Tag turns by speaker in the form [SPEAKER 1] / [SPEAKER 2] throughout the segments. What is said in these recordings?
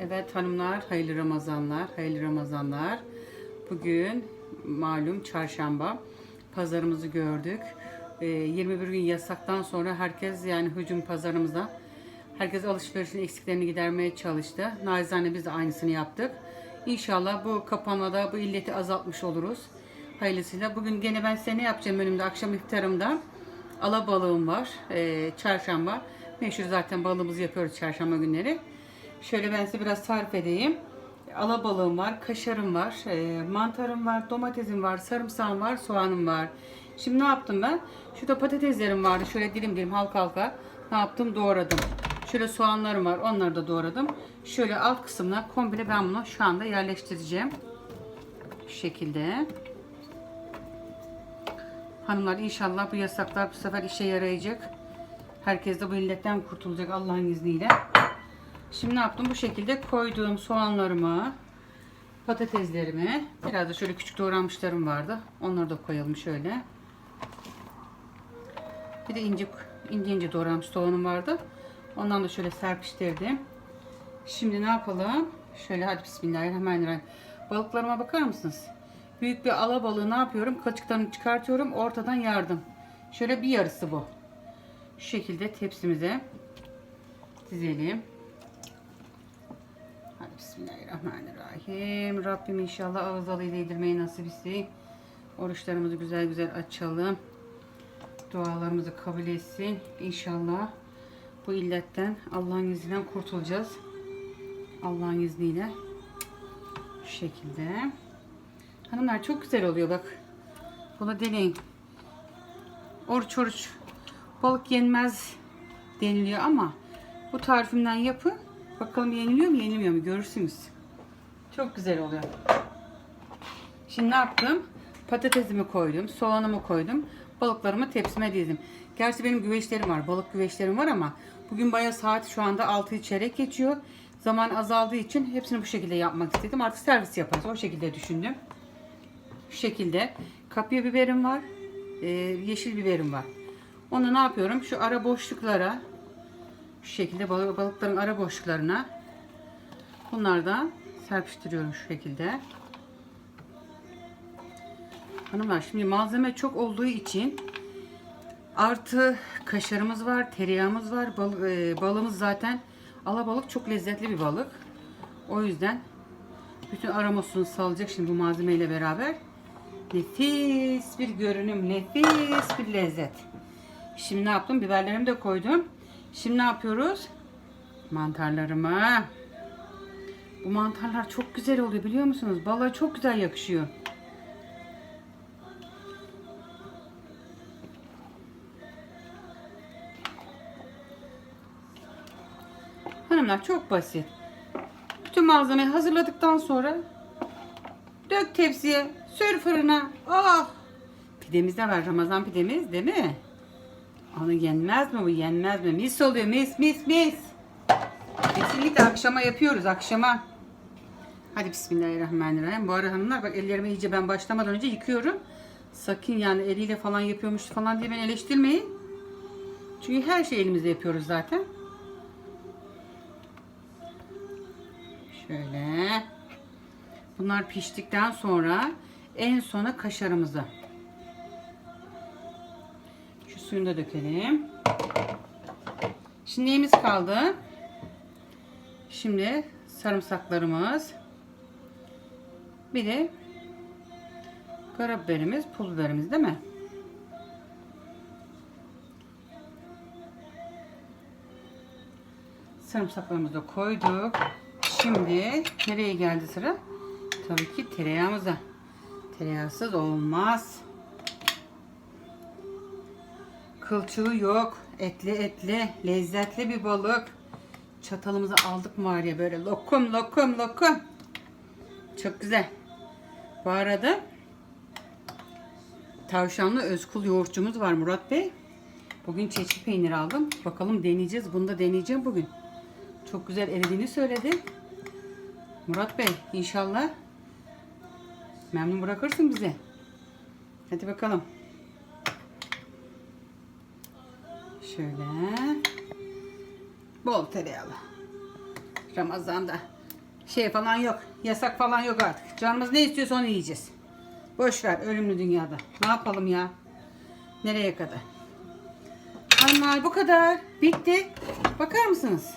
[SPEAKER 1] Evet hanımlar, hayırlı Ramazanlar, hayırlı Ramazanlar. Bugün malum çarşamba. Pazarımızı gördük. Ee, 21 gün yasaktan sonra herkes yani hücum pazarımıza herkes alışverişin eksiklerini gidermeye çalıştı. Naizane biz de aynısını yaptık. İnşallah bu kapanmada bu illeti azaltmış oluruz. Hayırlısıyla. Bugün gene ben size ne yapacağım önümde akşam iftarımda. Alabalığım var. Ee, çarşamba. Meşhur zaten balığımızı yapıyoruz çarşamba günleri. Şöyle ben size biraz tarif edeyim. Alabalığım var, kaşarım var, e, mantarım var, domatesim var, sarımsağım var, soğanım var. Şimdi ne yaptım ben? Şurada patateslerim vardı. Şöyle dilim dilim halka halka ne yaptım? Doğradım. Şöyle soğanlarım var. Onları da doğradım. Şöyle alt kısmına komple ben bunu şu anda yerleştireceğim. Şu şekilde. Hanımlar inşallah bu yasaklar bu sefer işe yarayacak. Herkes de bu illetten kurtulacak Allah'ın izniyle. Şimdi ne yaptım? Bu şekilde koyduğum soğanlarımı, patateslerimi, biraz da şöyle küçük doğranmışlarım vardı. Onları da koyalım şöyle. Bir de ince ince ince doğranmış soğanım vardı. Ondan da şöyle serpiştirdim. Şimdi ne yapalım? Şöyle hadi bismillahirrahmanirrahim. Balıklarıma bakar mısınız? Büyük bir alabalığı ne yapıyorum? Kaçıklarını çıkartıyorum. Ortadan yardım. Şöyle bir yarısı bu. Şu şekilde tepsimize dizelim. Bismillahirrahmanirrahim. Rabbim inşallah ağız alıyla yedirmeyi nasip etsin. Oruçlarımızı güzel güzel açalım. Dualarımızı kabul etsin. İnşallah bu illetten Allah'ın izniyle kurtulacağız. Allah'ın izniyle. Şu şekilde. Hanımlar çok güzel oluyor bak. Bunu deneyin. Oruç oruç balık yenmez deniliyor ama bu tarifimden yapın. Bakalım yeniliyor mu yenilmiyor mu görürsünüz. Çok güzel oluyor. Şimdi ne yaptım? Patatesimi koydum, soğanımı koydum. Balıklarımı tepsime dizdim. Gerçi benim güveçlerim var, balık güveçlerim var ama bugün baya saat şu anda 6'yı çeyrek geçiyor. Zaman azaldığı için hepsini bu şekilde yapmak istedim. Artık servis yaparız. O şekilde düşündüm. Şu şekilde. Kapya biberim var. e, yeşil biberim var. Onu ne yapıyorum? Şu ara boşluklara şu şekilde balık, balıkların ara boşluklarına bunlardan serpiştiriyorum şu şekilde. Hanımlar şimdi malzeme çok olduğu için artı kaşarımız var, tereyağımız var. Bal, e, balığımız zaten alabalık çok lezzetli bir balık. O yüzden bütün aromasını salacak şimdi bu malzemeyle beraber. Nefis bir görünüm, nefis bir lezzet. Şimdi ne yaptım? Biberlerimi de koydum. Şimdi ne yapıyoruz? Mantarlarımı. Bu mantarlar çok güzel oluyor biliyor musunuz? Balığa çok güzel yakışıyor. Hanımlar çok basit. Bütün malzemeyi hazırladıktan sonra dök tepsiye, sür fırına. Ah! Pidemiz de var. Ramazan pidemiz değil mi? Onu yenmez mi bu? Yenmez mi? Mis oluyor. Mis mis mis. Kesinlikle akşama yapıyoruz. Akşama. Hadi bismillahirrahmanirrahim. Bu ara hanımlar bak ellerimi iyice ben başlamadan önce yıkıyorum. Sakın yani eliyle falan yapıyormuş falan diye beni eleştirmeyin. Çünkü her şeyi elimizde yapıyoruz zaten. Şöyle. Bunlar piştikten sonra en sona kaşarımızı. Suyunu da dökelim. Şimdi neyimiz kaldı? Şimdi sarımsaklarımız. Bir de karabiberimiz, pul biberimiz değil mi? Sarımsaklarımızı da koyduk. Şimdi nereye geldi sıra? Tabii ki tereyağımıza. Tereyağsız olmaz. Kılçığı yok. Etli etli, lezzetli bir balık. Çatalımızı aldık mı böyle lokum lokum lokum. Çok güzel. Bu arada tavşanlı özkul yoğurtçumuz var Murat Bey. Bugün çeçil peynir aldım. Bakalım deneyeceğiz. Bunu da deneyeceğim bugün. Çok güzel eridiğini söyledi. Murat Bey inşallah memnun bırakırsın bize. Hadi bakalım. Şöyle. Bol tereyağlı. Ramazan'da Şey falan yok. Yasak falan yok artık. Canımız ne istiyorsa onu yiyeceğiz. Boş ver ölümlü dünyada. Ne yapalım ya? Nereye kadar? Hanımlar bu kadar. Bitti. Bakar mısınız?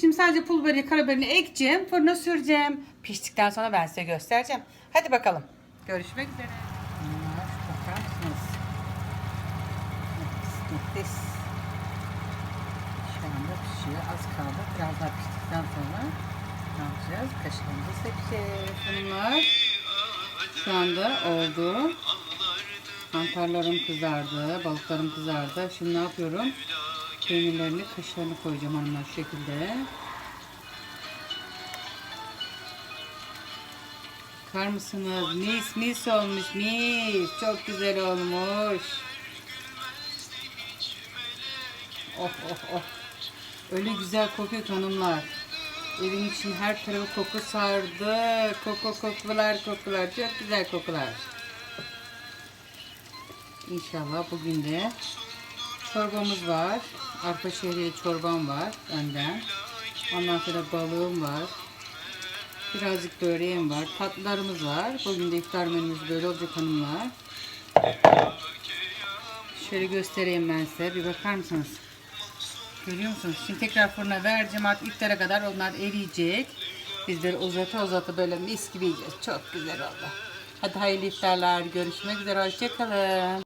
[SPEAKER 1] Şimdi sadece pul biberi, karabiberini ekeceğim. Fırına süreceğim. Piştikten sonra ben size göstereceğim. Hadi bakalım. Görüşmek üzere. Bakar mısınız? Şu anda pişiyor. Az kaldı. Biraz daha piştikten sonra ne yapacağız? Kaşığımızı seçeceğiz hanımlar. Şu anda oldu. Mantarlarım kızardı. Balıklarım kızardı. Şimdi ne yapıyorum? Peynirlerini, kaşığını koyacağım hanımlar şu şekilde. Bakar mısınız? Mis mis olmuş mis. Çok güzel olmuş. Oh oh oh. Öyle güzel kokuyor hanımlar. Evin için her tarafı koku sardı. Koku kokular kokular. Çok güzel kokular. İnşallah bugün de çorbamız var. Arpa şehriye çorbam var önden. Ondan sonra balığım var. Birazcık böreğim var. Tatlılarımız var. Bugün de iftar menümüz böyle olacak hanımlar. Şöyle göstereyim ben size. Bir bakar mısınız? Görüyor musunuz? Şimdi tekrar fırına vereceğim. Artık iftara kadar onlar eriyecek. Bizleri uzata uzata böyle mis gibi yiyeceğiz. Çok güzel oldu. Hadi hayırlı iftarlar. Görüşmek üzere. Hoşçakalın.